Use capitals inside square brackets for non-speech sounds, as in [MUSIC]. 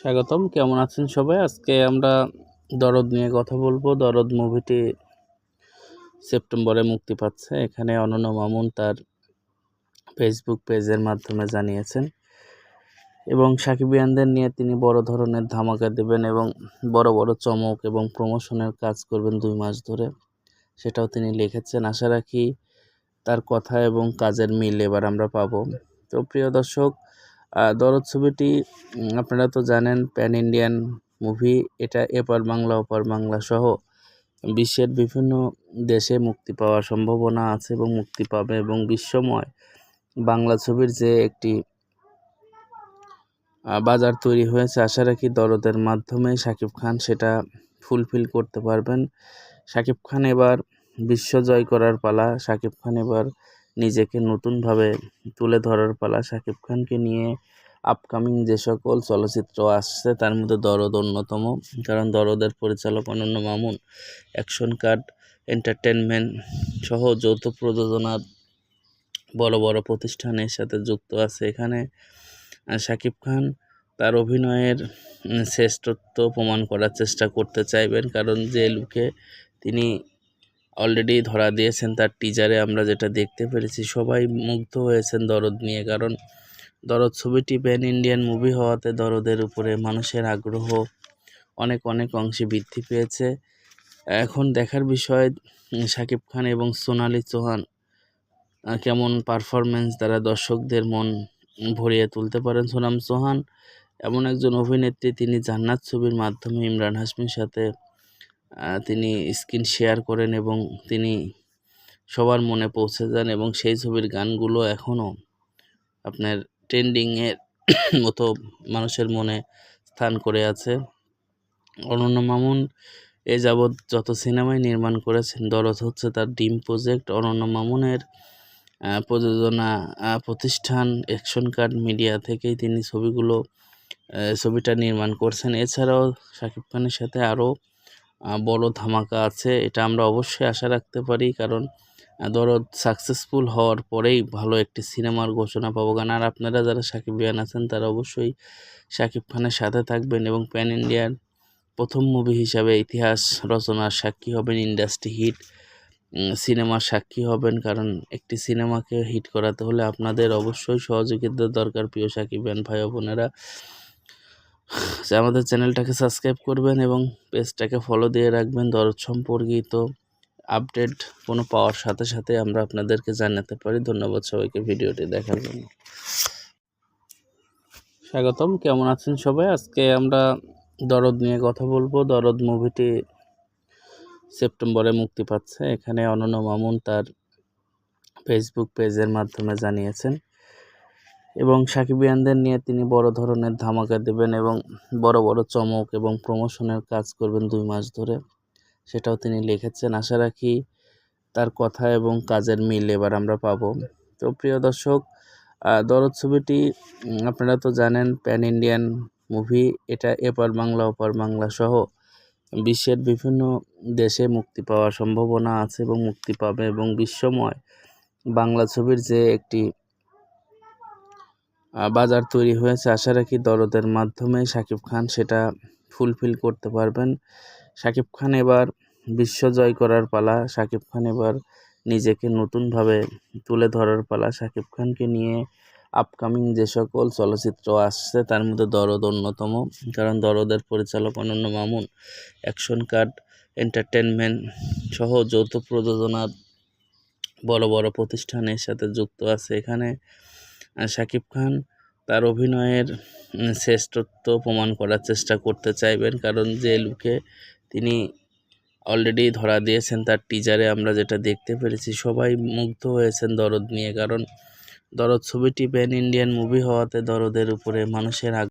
স্বাগতম, কেমন আছেন সবাই? আজকে আমরা দরদ নিয়ে কথা বলব। দরদ মুভিটি সেপ্টেম্বরে মুক্তি পাচ্ছে। এখানে অনন্য মামুন তার ফেসবুক পেজের মাধ্যমে জানিয়েছেন। এবং সাকিবিয়ানদের নিয়ে তিনি বড় ধরনের ধামাকা দেবেন এবং বড় বড় চমক এবং প্রমোশনের কাজ করবেন দুই মাস ধরে। সেটাও তিনি লিখেছেন। আশা রাখি তার কথা এবং কাজের মিল এবার আমরা পাবো। তো প্রিয় দর্শক দরদ ছবিটি আপনারা তো জানেন প্যান ইন্ডিয়ান মুভি এটা এপার বাংলা, ওপার বাংলা সহ বিশ্বের বিভিন্ন দেশে মুক্তি পাওয়ার সম্ভাবনা আছে এবং মুক্তি পাবে এবং বিশ্বময় বাংলা ছবির যে একটি বাজার তৈরি হয়েছে, আশা রাখি দরদের মাধ্যমে শাকিব খান সেটা ফুলফিল করতে পারবেন। শাকিব খান এবার বিশ্ব জয় করার পালা, শাকিব খান এবার নিজেকে নতুনভাবে তুলে ধরার পালা শাকিব খানকে নিয়ে আপকামিং যে সকল চলচ্চিত্র আসছে, তার মধ্যে দরদ অন্যতম। কারণ দরদের পরিচালক অনন্য মামুন অ্যাকশন কার্ড এন্টারটেনমেন্ট সহ যৌথ প্রযোজনার বড় বড় প্রতিষ্ঠানের সাথে যুক্ত আছে এখানে। শাকিব খান তার অভিনয়ের শ্রেষ্ঠত্ব প্রমাণ করার চেষ্টা করতে চাইবেন, কারণ যে লুকে তিনি অলরেডি ধরা দিয়েছেন তার টিজারে আমরা যেটা দেখতে পেরেছি, সবাই মুগ্ধ হয়েছেন দরদ নিয়ে। কারণ দরদ ছবিটি প্যান ইন্ডিয়ান মুভি হওয়াতে দরদের উপরে মানুষের আগ্রহ অনেক অনেক অংশে বৃদ্ধি পেয়েছে। এখন দেখার বিষয় শাকিব খান এবং সোনালি চৌহান কেমন পারফরমেন্স দ্বারা দর্শকদের মন ভরিয়ে তুলতে পারেন সোনাম চৌহান? এমন একজন অভিনেত্রী, তিনি জান্নাত ছবির মাধ্যমে ইমরান হাসমির সাথে তিনি স্ক্রিন শেয়ার করেন এবং তিনি সবার মনে পৌঁছে যান এবং সেই ছবির গানগুলো এখনও আপনার ট্রেন্ডিংয়ের [COUGHS] মতো মানুষের মনে স্থান করে আছে। অনন্য মামুন, এ যাবৎ যত সিনেমায় নির্মাণ করেছেন, দরদ হচ্ছে তার ডিম প্রজেক্ট। অনন্য মামুনের প্রযোজনা প্রতিষ্ঠান অ্যাকশন কার্ড মিডিয়া থেকেই তিনি ছবিগুলো ছবিটা নির্মাণ করছেন। এছাড়াও শাকিব খানের সাথে আরও বড় ধামাকা আছে, এটা আমরা অবশ্যই আশা রাখতে পারি। কারণ দরদ সাকসেসফুল হওয়ার পরেই ভালো একটি সিনেমার ঘোষণা পাবো। কারণ, আর আপনারা যারা সাকিব বিয়ান আছেন, তারা অবশ্যই শাকিব খানের সাথে থাকবেন এবং প্যান ইন্ডিয়ার প্রথম মুভি হিসাবে ইতিহাস রচনার সাক্ষী হবেন ইন্ডাস্ট্রি হিট সিনেমার সাক্ষী হবেন। কারণ, একটি সিনেমাকে হিট করাতে হলে আপনাদের অবশ্যই সহযোগিতার দরকার, প্রিয় সাকিব ভাই বোনেরা। আমাদের চ্যানেলটাকে সাবস্ক্রাইব করবেন এবং পেজটাকে ফলো দিয়ে রাখবেন। দরদ সম্পর্কিত আপডেট কোনো পাওয়ার সাথে সাথে আমরা আপনাদেরকে জানাতে পারি। ধন্যবাদ সবাইকে ভিডিওটি দেখার জন্য। স্বাগতম, কেমন আছেন সবাই? আজকে আমরা দরদ নিয়ে কথা বলব। দরদ মুভিটি সেপ্টেম্বরে মুক্তি পাচ্ছে। এখানে অনন্য মামুন তার ফেসবুক পেজের মাধ্যমে জানিয়েছেন। এবং সাকিবিয়ানদের নিয়ে তিনি বড় ধরনের ধামাকা দেবেন এবং বড় বড় চমক এবং প্রমোশনের কাজ করবেন দুই মাস ধরে। সেটাও তিনি লিখেছেন। আশা রাখি তার কথা এবং কাজের মিল এবার আমরা পাবো। তো প্রিয় দর্শক দরদ ছবিটি আপনারা তো জানেন প্যান ইন্ডিয়ান মুভি এটা এপার বাংলা ওপার বাংলা সহ বিশ্বের বিভিন্ন দেশে মুক্তি পাওয়ার সম্ভাবনা আছে এবং মুক্তি পাবে এবং বিশ্বময় বাংলা ছবির যে একটি বাজার তৈরি হয়েছে। আশা রাখি দরদের মাধ্যমে শাকিব খান সেটা ফুলফিল করতে পারবেন। শাকিব খান এবার বিশ্ব জয় করার পালা, শাকিব খান এবার নিজেকে নতুনভাবে তুলে ধরার পালা, শাকিব খানকে নিয়ে আপকামিং যে সকল চলচ্চিত্র আসছে, তার মধ্যে দরদ অন্যতম। কারণ দরদের পরিচালক অনন্য মামুন অ্যাকশন কার্ড এন্টারটেনমেন্ট সহ যৌথ প্রযোজনার বড় বড় প্রতিষ্ঠানের সাথে যুক্ত আছে এখানে। শাকিব খান তার অভিনয়ের শ্রেষ্ঠত্ব প্রমাণ করার চেষ্টা করতে চাইবেন। কারণ যে লুকে তিনি অলরেডি ধরা দিয়েছেন, তার টিজারে আমরা যেটা দেখতে পেরেছি, সবাই মুগ্ধ হয়েছেন দরদ নিয়ে। কারণ দরদ ছবিটি প্যান ইন্ডিয়ান মুভি হওয়াতে দরদের উপরে মানুষের